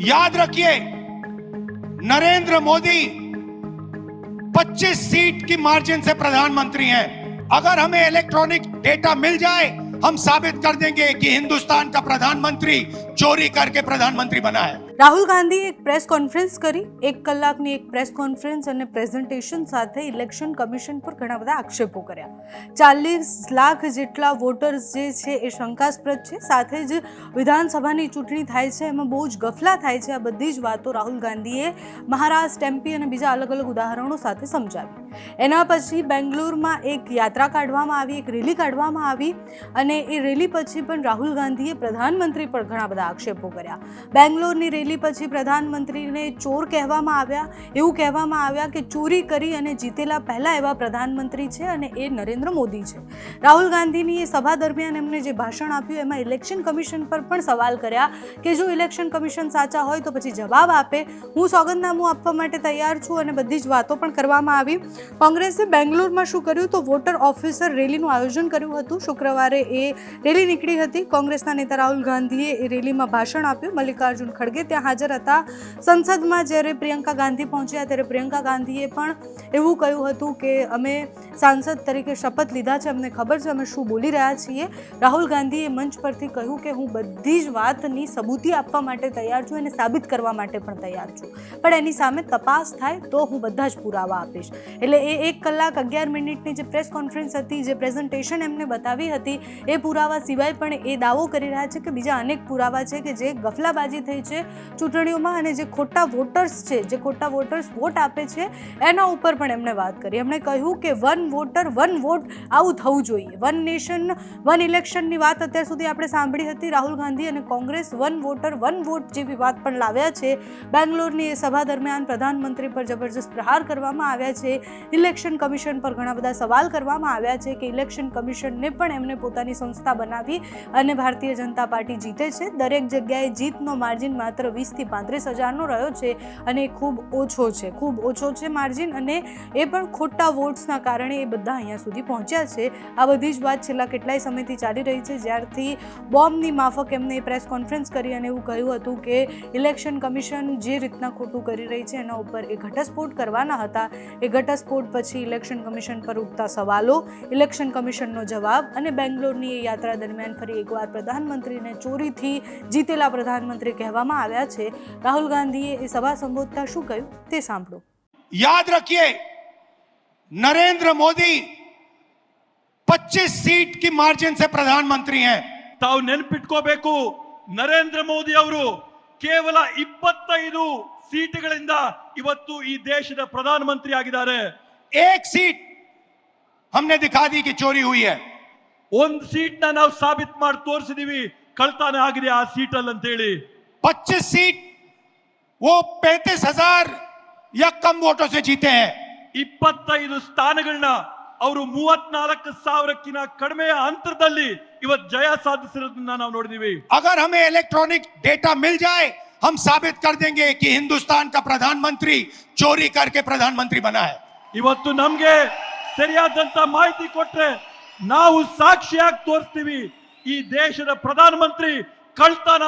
याद रखिए, नरेंद्र मोदी 25 सीट की मार्जिन से प्रधानमंत्री हैं। अगर हमें इलेक्ट्रॉनिक डेटा मिल जाए, हम साबित कर देंगे कि हिंदुस्तान का प्रधानमंत्री चोरी करके प्रधानमंत्री बना है રાહુલ ગાંધીએ એક પ્રેસ કોન્ફરન્સ કરી એક કલાકની એક પ્રેસ કોન્ફરન્સ અને પ્રેઝન્ટેશન સાથે ઇલેક્શન કમિશન પર ઘણા બધા આક્ષેપો કર્યા ચાલીસ લાખ જેટલા વોટર્સ જે છે એ શંકાસ્પદ છે સાથે જ વિધાનસભાની ચૂંટણી થાય છે એમાં બહુ જ ગફલા થાય છે આ બધી જ વાતો રાહુલ ગાંધીએ મહારાષ્ટ્ર એમપી અને બીજા અલગ અલગ ઉદાહરણો સાથે સમજાવી એના પછી બેંગ્લોરમાં એક યાત્રા કાઢવામાં આવી એક રેલી કાઢવામાં આવી અને એ રેલી પછી પણ રાહુલ ગાંધીએ પ્રધાનમંત્રી પર ઘણા બધા આક્ષેપો કર્યા. બેંગ્લોરની રેલી પછી પ્રધાનમંત્રીને ચોર કહેવામાં આવ્યા. એવું કહેવામાં આવ્યા કે ચોરી કરી અને જીતેલા પહેલા એવા પ્રધાનમંત્રી છે અને એ નરેન્દ્ર મોદી છે. રાહુલ ગાંધીની એ સભા દરમિયાન એમને જે ભાષણ આપ્યું એમાં ઇલેક્શન કમિશન પર પણ સવાલ કર્યા કે જો ઇલેક્શન કમિશન સાચા હોય તો પછી જવાબ આપે. હું સોગંદનામું આપવા માટે તૈયાર છું અને બધી જ વાતો પણ કરવામાં આવી. કોંગ્રેસે બેંગ્લોરમાં શું કર્યું તો વોટર ઓફિસર રેલીનું આયોજન કર્યું હતું. શુક્રવારે એ રેલી નીકળી હતી. કોંગ્રેસના નેતા રાહુલ ગાંધીએ એ રેલીમાં ભાષણ આપ્યું. મલ્લિકાર્જુન ખડગે ત્યાં હાજર હતા. સંસદમાં જ્યારે પ્રિયંકા ગાંધી પહોંચ્યા ત્યારે પ્રિયંકા ગાંધીએ પણ એવું કહ્યું હતું કે અમે સાંસદ તરીકે શપથ લીધા છે. અમને ખબર છે, અમે શું બોલી રહ્યા છીએ? રાહુલ ગાંધીએ મંચ પરથી કહ્યું કે હું બધી જ વાતની સબૂતી આપવા માટે તૈયાર છું અને સાબિત કરવા માટે પણ તૈયાર છું. પણ એની સામે તપાસ થાય તો હું બધા જ પુરાવા આપીશ. એટલે એ એક કલાક અગિયાર મિનિટની જે પ્રેસ કોન્ફરન્સ હતી, જે પ્રેઝન્ટેશન એમને બતાવી હતી, એ પુરાવા સિવાય પણ એ દાવો કરી રહ્યા છે કે બીજા અનેક પુરાવા છે કે જે ગફલાબાજી થઈ છે ચૂંટણીઓમાં અને જે ખોટા વોટર્સ છે, જે ખોટા વોટર્સ વોટ આપે છે, એના ઉપર પણ એમણે વાત કરી. એમણે કહ્યું કે વન વોટર, વન વોટ આવું થવું જોઈએ. વન નેશન, વન ઇલેક્શનની વાત અત્યાર સુધી આપણે સાંભળી હતી રાહુલ ગાંધી અને Congress one voter, one vote જેવી વાત પણ લાવ્યા છે. બેંગ્લોરની એ સભા દરમિયાન પ્રધાનમંત્રી પર જબરજસ્ત પ્રહાર કરવામાં આવ્યા છે. ઇલેક્શન કમિશન પર ઘણા બધા સવાલ કરવામાં આવ્યા છે કે ઇલેક્શન કમિશનને પણ એમને પોતાની સંસ્થા બનાવી અને ભારતીય જનતા પાર્ટી જીતે છે. દરેક જગ્યાએ જીતનો માર્જિન માત્ર વીસથી પાંત્રીસ હજારનો રહ્યો છે અને ખૂબ ઓછો છે, ખૂબ ઓછો છે માર્જિન અને એ પણ ખોટા વોટ્સના કારણે કારણે એ બધા અહીંયા સુધી પહોંચ્યા છે. આ બધી જ વાત છેલ્લા કેટલાય સમયથી ચાલી રહી છે, જ્યારથી બોમ્બની માફક એમને પ્રેસ કોન્ફરન્સ કરી અને એવું કહ્યું હતું કે ઇલેક્શન કમિશન જે રીતના ખોટું કરી રહી છે, એના ઉપર એ ઘટસ્ફોટ કરવાના હતા. એ ઘટસ્ફોટ પછી ઇલેક્શન કમિશન પર ઉઠતા સવાલો, ઇલેક્શન કમિશનનો જવાબ અને બેંગ્લોરની એ યાત્રા દરમિયાન ફરી એકવાર પ્રધાનમંત્રીને ચોરીથી જીતેલા પ્રધાનમંત્રી કહેવામાં આવ્યા છે. રાહુલ ગાંધીએ એ સભા સંબોધતા શું કહ્યું તે સાંભળો. યાદ રાખીએ नरेंद्र मोदी 25 सीट की मार्जिन से प्रधानमंत्री हैं ತಾವು ನೆನಪಿಟ್ಕೋಬೇಕು ನರೇಂದ್ರ ಮೋದಿ ಅವರು ಕೇವಲ ಇಪ್ಪತ್ತೈದು ಸೀಟುಗಳಿಂದ ಇವತ್ತು ಈ ದೇಶದ ಪ್ರಧಾನಮಂತ್ರಿ ಆಗಿದ್ದಾರೆ एक सीट हमने दिखा दी कि चोरी हुई है ಒಂದ್ ಸೀಟ್ ನ ನಾವು ಸಾಬೀತ್ ಮಾಡಿ ತೋರಿಸಿದೀವಿ ಕಳ್ತಾನೆ ಆಗಿದೆ ಆ ಸೀಟ್ ಅಲ್ಲಿ ಅಂತ ಹೇಳಿ 25 सीट वो पैंतीस हजार या कम वोटों से जीते हैं ಇಪ್ಪತ್ತೈದು ಸ್ಥಾನಗಳನ್ನ ಅವರು ಮೂವತ್ನಾಲ್ಕು ಸಾವಿರಕ್ಕಿಂತ ಕಡಿಮೆಯ ಅಂತರದಲ್ಲಿ ಇವತ್ತು ಜಯ ಸಾಧಿಸಿರೋದನ್ನ ನಾವು ನೋಡಿದೀವಿ अगर हमें इलेक्ट्रॉनिक डेटा मिल जाए हम साबित कर देंगे कि हिंदुस्तान का प्रधानमंत्री चोरी करके प्रधानमंत्री बना है ಇವತ್ತು ನಮ್ಗೆ ಸರಿಯಾದಂತ ಮಾಹಿತಿ ಕೊಟ್ರೆ ನಾವು ಸಾಕ್ಷಿಯಾಗಿ ತೋರಿಸ್ತೀವಿ ಈ ದೇಶದ ಪ್ರಧಾನಮಂತ್ರಿ ಕಳ್ತನ